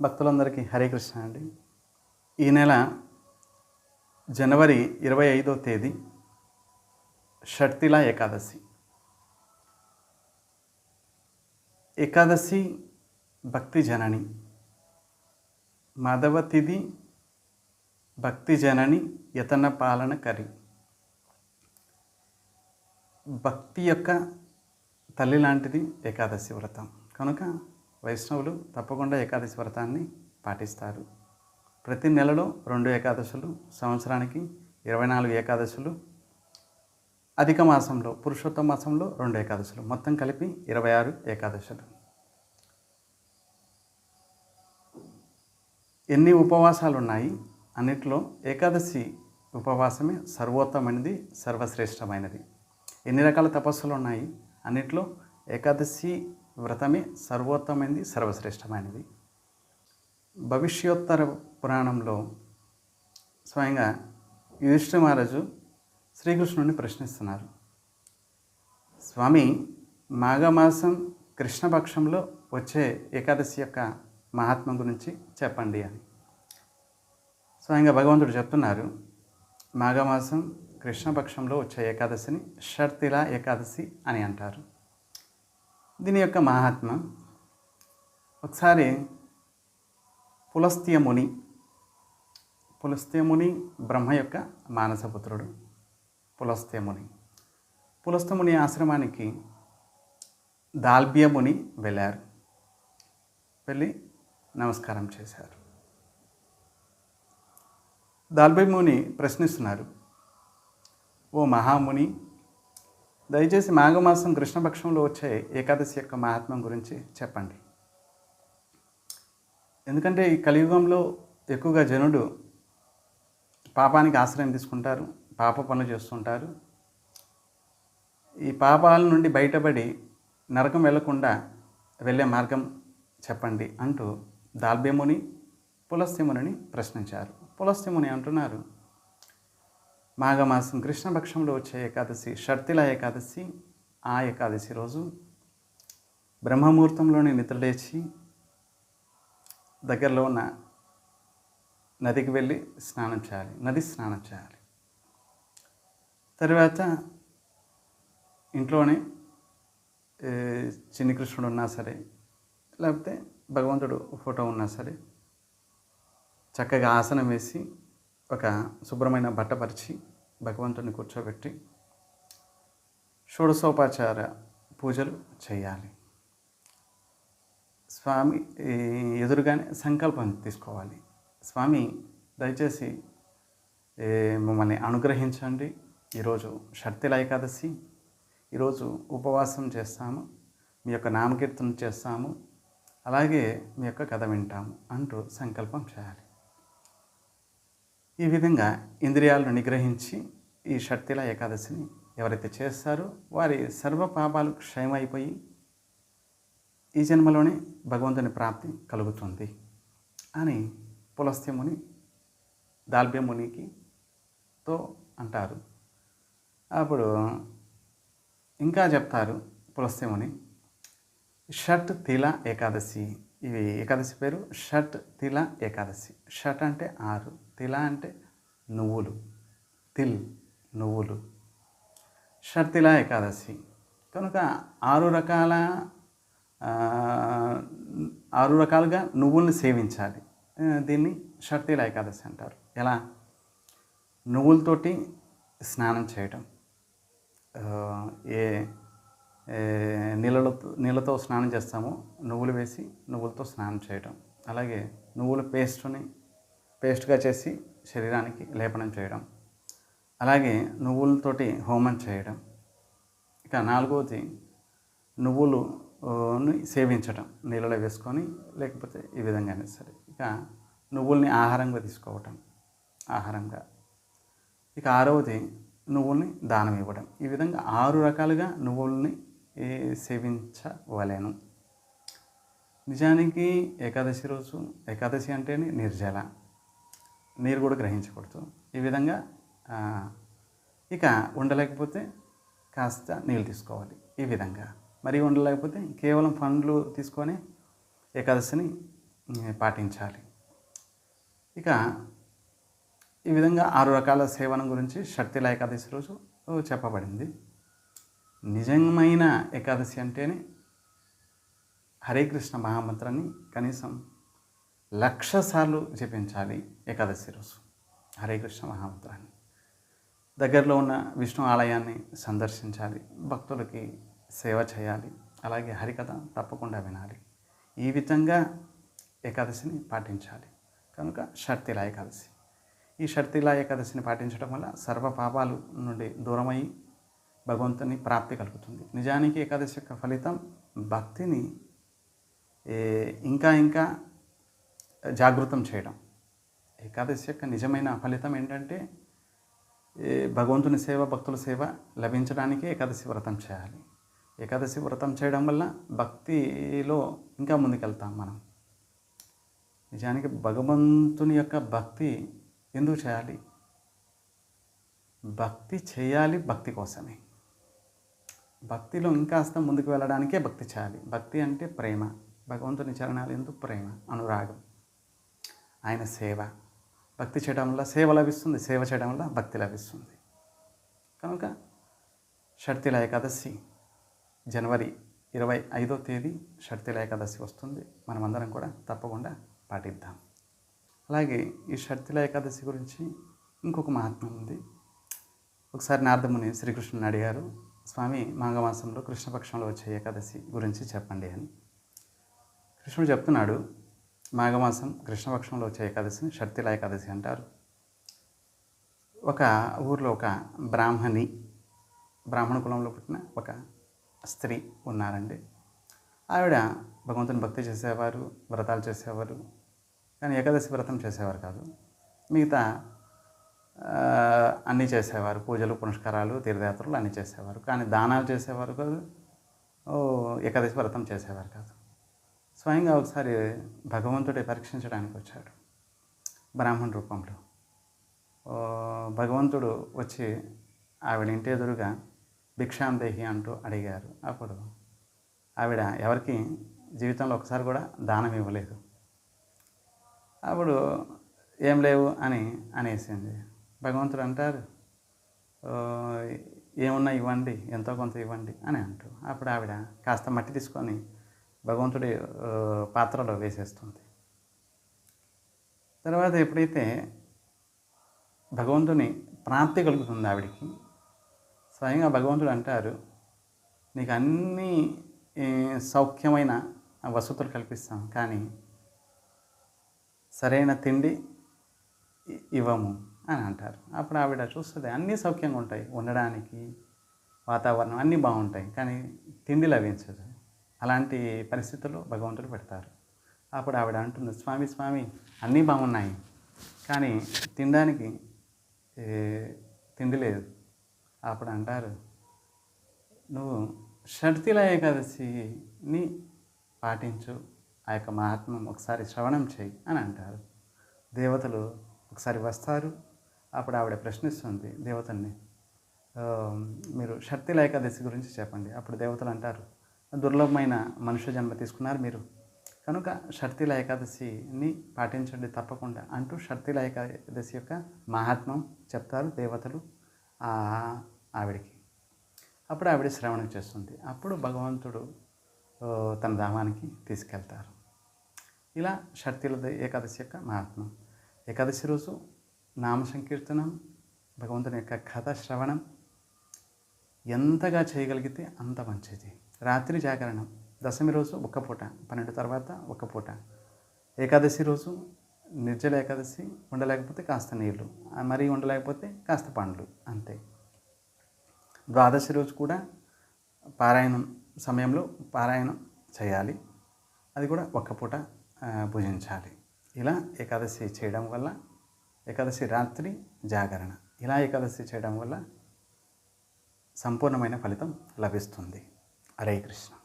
భక్తులందరికీ హరే కృష్ణ అండి. ఈ నెల జనవరి ఇరవై ఐదో తేదీ షట్తిలా ఏకాదశి. ఏకాదశి భక్తి జనని మాధవ తిథి భక్తి జనని యతన పాలన కరి. భక్తి యొక్క తల్లి లాంటిది ఏకాదశి వ్రతం. కనుక వైష్ణవులు తప్పకుండా ఏకాదశి వ్రతాన్ని పాటిస్తారు. ప్రతి నెలలో రెండు ఏకాదశులు సంవత్సరానికి ఇరవై నాలుగు ఏకాదశులు అధిక మాసంలో పురుషోత్తమ మాసంలో రెండు ఏకాదశులు మొత్తం కలిపి ఇరవై ఆరు ఏకాదశులు. ఎన్ని ఉపవాసాలు ఉన్నాయి అన్నిట్లో ఏకాదశి ఉపవాసమే సర్వోత్తమైనది సర్వశ్రేష్టమైనది. ఎన్ని రకాల తపస్సులు ఉన్నాయి అన్నిట్లో ఏకాదశి వ్రతమే సర్వోత్తమైనది సర్వశ్రేష్టమైనది. భవిష్యోత్తర పురాణంలో స్వయంగా యుధిష్ఠిర మహారాజు శ్రీకృష్ణుడిని ప్రశ్నిస్తున్నారు. స్వామి మాఘమాసం కృష్ణపక్షంలో వచ్చే ఏకాదశి యొక్క మహాత్మ గురించి చెప్పండి అని. స్వయంగా భగవంతుడు చెప్తున్నారు మాఘమాసం కృష్ణపక్షంలో వచ్చే ఏకాదశిని షర్తిలా ఏకాదశి అని అంటారు. దీని యొక్క మహాత్మ ఒకసారి పులస్త్య ముని పులస్త్య ముని బ్రహ్మ యొక్క మానసపుత్రుడు పులస్త్య ముని. పులస్త్య ముని ఆశ్రమానికి దాల్బ్య ముని వెళ్ళారు. వెళ్ళి నమస్కారం చేశారు. దాల్బ్య ముని ప్రశ్నిస్తున్నారు ఓ మహాముని దయచేసి మాఘమాసం కృష్ణపక్షంలో వచ్చే ఏకాదశి యొక్క మహాత్మ్యం గురించి చెప్పండి. ఎందుకంటే ఈ కలియుగంలో ఎక్కువగా జనుడు పాపానికి ఆశ్రయం తీసుకుంటారు పాప పనులు చేస్తుంటారు. ఈ పాపాల నుండి బయటపడి నరకం వెళ్ళకుండా వెళ్ళే మార్గం చెప్పండి అంటూ దాల్బ్యముని పులస్త్యముని ప్రశ్నించారు. పులస్త్యముని అంటున్నారు మాఘమాసం కృష్ణపక్షంలో వచ్చే ఏకాదశి షర్తిల ఏకాదశి ఆ ఏకాదశి రోజు బ్రహ్మముహూర్తంలోనే నిద్రలేచి దగ్గరలో ఉన్న నదికి వెళ్ళి స్నానం చేయాలి నది స్నానం చేయాలి. తర్వాత ఇంట్లోనే చిన్ని కృష్ణుడు ఉన్నా సరే లేకపోతే భగవంతుడు ఫోటో ఉన్నా సరే చక్కగా ఆసనం వేసి ఒక శుభ్రమైన బట్టపరిచి భగవంతుని కూర్చోబెట్టి షోడశోపచార పూజలు చేయాలి. స్వామి ఎదురుగానే సంకల్పం తీసుకోవాలి. స్వామి దయచేసి మమ్మల్ని అనుగ్రహించండి. ఈరోజు షర్తిల ఏకాదశి ఈరోజు ఉపవాసం చేస్తాము. మీ యొక్క నామకీర్తన చేస్తాము. అలాగే మీ యొక్క కథ వింటాము అంటూ సంకల్పం చేయాలి. ఈ విధంగా ఇంద్రియాలను నిగ్రహించి ఈ షట్తిల ఏకాదశిని ఎవరైతే చేస్తారో వారి సర్వ పాపాలు క్షయమైపోయి ఈ జన్మలోనే భగవంతుని ప్రాప్తి కలుగుతుంది అని పులస్త్యముని దాల్భ్యమునికి తో అంటారు. అప్పుడు ఇంకా చెప్తారు పులస్త్యముని షట్ తిల ఏకాదశి ఇవి ఏకాదశి పేరు. షట్ తిల ఏకాదశి. షట్ అంటే ఆరు తిల అంటే నువ్వులు. తిల్ నువ్వులు. షట్ తిల ఏకాదశి. కనుక ఆరు రకాల ఆరు రకాలుగా నువ్వుల్ని సేవించాలి. దీన్ని షర్తీల ఏకాదశి అంటారు. ఎలా? నువ్వులతోటి స్నానం చేయటం. ఏ నీళ్ళతో నీళ్ళలో నీళ్ళతో స్నానం చేస్తాము. నువ్వులు వేసి నువ్వులతో స్నానం చేయటం. అలాగే నువ్వుల పేస్ట్ని పేస్ట్గా చేసి శరీరానికి లేపనం చేయడం అలాగే నువ్వులతోటి హోమం చేయడం ఇక నాలుగవది నువ్వులు సేవించడం సేవించటం. నీళ్ళలో వేసుకొని లేకపోతే ఈ విధంగానే సరే. ఇక నువ్వుల్ని ఆహారంగా తీసుకోవటం. ఆహారంగా. ఇక ఆరవది నువ్వుల్ని దానం ఇవ్వడం ఈ విధంగా ఆరు రకాలుగా నువ్వుల్ని సేవించవలెను. నిజానికి ఏకాదశి రోజు ఏకాదశి అంటేనే నిర్జల. నీరు కూడా గ్రహించకూడదు. ఈ విధంగా ఇక ఉండలేకపోతే కాస్త నీళ్ళు తీసుకోవాలి. ఈ విధంగా. మరి ఉండలేకపోతే కేవలం పండ్లు తీసుకొని ఏకాదశిని పాటించాలి. ఇక ఈ విధంగా ఆరు రకాల సేవనం గురించి షట్తిల ఏకాదశి రోజు చెప్పబడింది. నిజమైన ఏకాదశి అంటేనే హరే కృష్ణ మహామంత్రాన్ని కనీసం లక్ష సార్లు జపించాలి ఏకాదశి రోజు హరే కృష్ణ మహామంత్రాన్ని. దగ్గరలో ఉన్న విష్ణు ఆలయాన్ని సందర్శించాలి భక్తులకి సేవ చేయాలి అలాగే హరికథ తప్పకుండా వినాలి. ఈ విధంగా ఏకాదశిని పాటించాలి. కనుక షర్తిల ఏకాదశి. ఈ షర్తిల ఏకాదశిని పాటించడం వల్ల సర్వ పాపాలు నుండి దూరమై భగవంతుని ప్రాప్తి కలుగుతుంది. నిజానికి ఏకాదశి యొక్క ఫలితం భక్తిని ఇంకా ఇంకా జాగృతం చేయడం. ఏకాదశి యొక్క నిజమైన ఫలితం ఏంటంటే ఏ, భగవంతుని సేవ భక్తుల సేవ లభించడానికి ఏకాదశి వ్రతం చేయాలి. ఏకాదశి వ్రతం చేయడం వల్ల భక్తిలో ఇంకా ముందుకెళ్తాం మనం. నిజానికి భగవంతుని యొక్క భక్తి ఎందుకు చేయాలి? భక్తి చేయాలి భక్తి కోసమే. భక్తిలో ఇంకాస్త ముందుకు వెళ్ళడానికే భక్తి చేయాలి. భక్తి అంటే ప్రేమ. భగవంతుని చరణాలు ఎందుకు ప్రేమ అనురాగం. ఆయన సేవ. భక్తి చేయడం వల్ల సేవ లభిస్తుంది సేవ చేయడం వల్ల భక్తి లభిస్తుంది. కనుక షర్తిల ఏకాదశి జనవరి ఇరవై ఐదో తేదీ షర్తిల ఏకాదశి వస్తుంది. మనమందరం కూడా తప్పకుండా పాటిద్దాం. అలాగే ఈ షర్తిల ఏకాదశి గురించి ఇంకొక మహాత్మ్యం ఉంది. ఒకసారి నారదముని శ్రీకృష్ణుని అడిగారు స్వామి మాఘమాసంలో కృష్ణపక్షంలో వచ్చే ఏకాదశి గురించి చెప్పండి అని. కృష్ణుడు చెప్తున్నాడు మాఘమాసం కృష్ణపక్షంలో వచ్చే ఏకాదశిని షర్తిల ఏకాదశి అంటారు. ఒక ఊర్లో ఒక బ్రాహ్మణి బ్రాహ్మణ కులంలో పుట్టిన ఒక స్త్రీ ఉన్నారండి. ఆవిడ భగవంతుని భక్తి చేసేవారు వ్రతాలు చేసేవారు కానీ ఏకాదశి వ్రతం చేసేవారు కాదు. మిగతా అన్నీ చేసేవారు. పూజలు పునస్కారాలు తీర్థయాత్రలు అన్నీ చేసేవారు. కానీ దానాలు చేసేవారు కాదు. ఓ ఏకాదశి వ్రతం చేసేవారు కాదు. స్వయంగా ఒకసారి భగవంతుడే పరీక్షించడానికి వచ్చాడు. బ్రాహ్మణ రూపంలో. భగవంతుడు వచ్చి ఆవిడ ఇంటి ఎదురుగా భిక్షాందేహి అంటూ అడిగారు. అప్పుడు ఆవిడ ఎవరికి జీవితంలో ఒకసారి కూడా దానం ఇవ్వలేదు. అప్పుడు ఏం లేవు అని అనేసింది. భగవంతుడు అంటారు ఏమున్నా ఇవ్వండి ఎంతో కొంత ఇవ్వండి అని అంటూ అప్పుడు ఆవిడ కాస్త మట్టి తీసుకొని భగవంతుడి పాత్రలో వేసేస్తుంది. తర్వాత ఎప్పుడైతే భగవంతుని ప్రాప్తి కలుగుతుంది ఆవిడికి స్వయంగా భగవంతుడు అంటారు నీకు అన్ని సౌఖ్యమైన వసతులు కల్పిస్తాం కానీ సరైన తిండి ఇవ్వము. అని అంటారు. అప్పుడు ఆవిడ చూస్తుంది అన్నీ సౌఖ్యంగా ఉంటాయి. ఉండడానికి వాతావరణం అన్నీ బాగుంటాయి కానీ తిండి లభించదు. అలాంటి పరిస్థితుల్లో భగవంతుడు పెడతారు. అప్పుడు ఆవిడ అంటుంది స్వామి స్వామి అన్నీ బాగున్నాయి కానీ తినడానికి తిండి లేదు. అప్పుడు అంటారు నువ్వు షడ్తిల ఏకాదశిని పాటించు ఆ యొక్క మహాత్మం ఒకసారి శ్రవణం చేయి అని అంటారు. దేవతలు ఒకసారి వస్తారు అప్పుడు ఆవిడ ప్రశ్నిస్తుంది దేవతల్ని. మీరు మీరు లేక ఏకాదశి గురించి చెప్పండి. అప్పుడు దేవతలు అంటారు దుర్లభమైన మనుష్య జన్మ తీసుకున్నారు మీరు. కనుక షర్తిల ఏకాదశిని పాటించండి తప్పకుండా అంటూ షర్తిల ఏకాదశి యొక్క మహాత్మం చెప్తారు దేవతలు ఆ ఆవిడికి. అప్పుడు ఆవిడ శ్రవణం చేస్తుంది. అప్పుడు భగవంతుడు తన ధామానికి తీసుకెళ్తారు. ఇలా షర్తిల ఏకాదశి యొక్క మహాత్మం. ఏకాదశి రోజు నామ సంకీర్తనం భగవంతుని యొక్క కథ శ్రవణం ఎంతగా చేయగలిగితే అంత మంచిది. రాత్రి జాగరణం దశమి రోజు ఒక్క పూట పన్నెండు తర్వాత ఒక్క పూట. ఏకాదశి రోజు నిర్జల ఏకాదశి ఉండలేకపోతే కాస్త నీళ్ళు మరీ ఉండలేకపోతే కాస్త పండ్లు అంతే. ద్వాదశి రోజు కూడా పారాయణం సమయంలో పారాయణం చేయాలి. అది కూడా ఒక్క పూట భుజించాలి. ఇలా ఏకాదశి చేయడం వల్ల ఏకాదశి రాత్రి జాగరణ. ఇలా ఏకాదశి చేయడం వల్ల సంపూర్ణమైన ఫలితం లభిస్తుంది. హరే కృష్ణ.